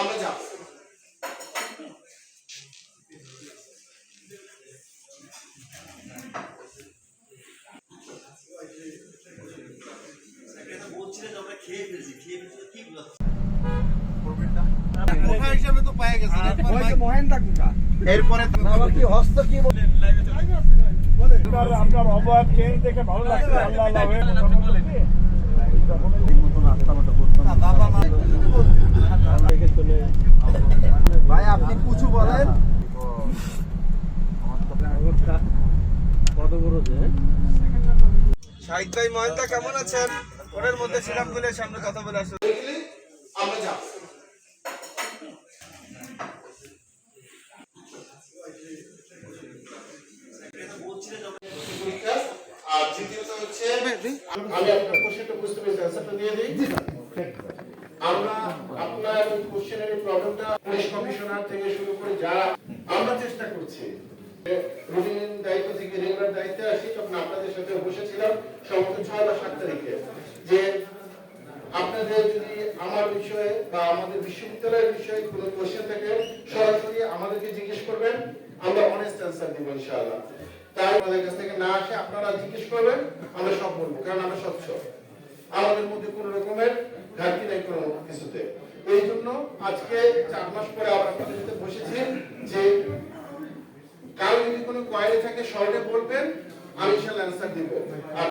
আমরা যাব। কোঠা হিসেবে তো পায়ে গেছে। এরপরে আপনার অবয়ব চেঞ্জ দেখে ভালো লাগছে। আল্লাহ আল্লাহ হয়ে ভাই আপনি কিছু বলেন শাহিদ ভাই মহেন্দা কেমন আছেন? ওরের মধ্যে ছিলাম বলে সামনে কথা বলে আসলে আমরা যাব আর দ্বিতীয়ত হচ্ছে আমি আপনার কোশ্চেনটা বুঝতে পেরেছি অ্যান্সারটা দিয়ে দিই আমরা আপনার কোশ্চেনের প্রবলেমটা পুলিশ কমিশনার থেকে শুরু করে যারা আমরা চেষ্টা করছি আপনাদের সাথে বসেছিলাম সম্ভবত ছয় বা সাত তারিখে যে আপনাদের যদি আমার বিষয়ে বা আমাদের বিশ্ববিদ্যালয়ের বিষয়ে কোনো কোশ্চেন থাকে, সরাসরি আমাদেরকে জিজ্ঞেস করবেন, আমরা অনেস্ট অ্যান্সার দিব ইনশাআল্লাহ। তাই আমাদের কাছ থেকে না আসে আপনারা জিজ্ঞেস করবেন, আমরা সব বলব, কারণ আমরা স্বচ্ছ। আমাদের মধ্যে কোনো রকমের ঘাটতি নাই কোনো কিছুতে। এই জন্য আজকে চার মাস পরে আবার আপনাদের সাথে বসেছি যে কারও যদি কোনো কোয়ারি থাকে শর্টে বলবেন আমি ইনশাআল্লাহ অ্যানসার দিব। আর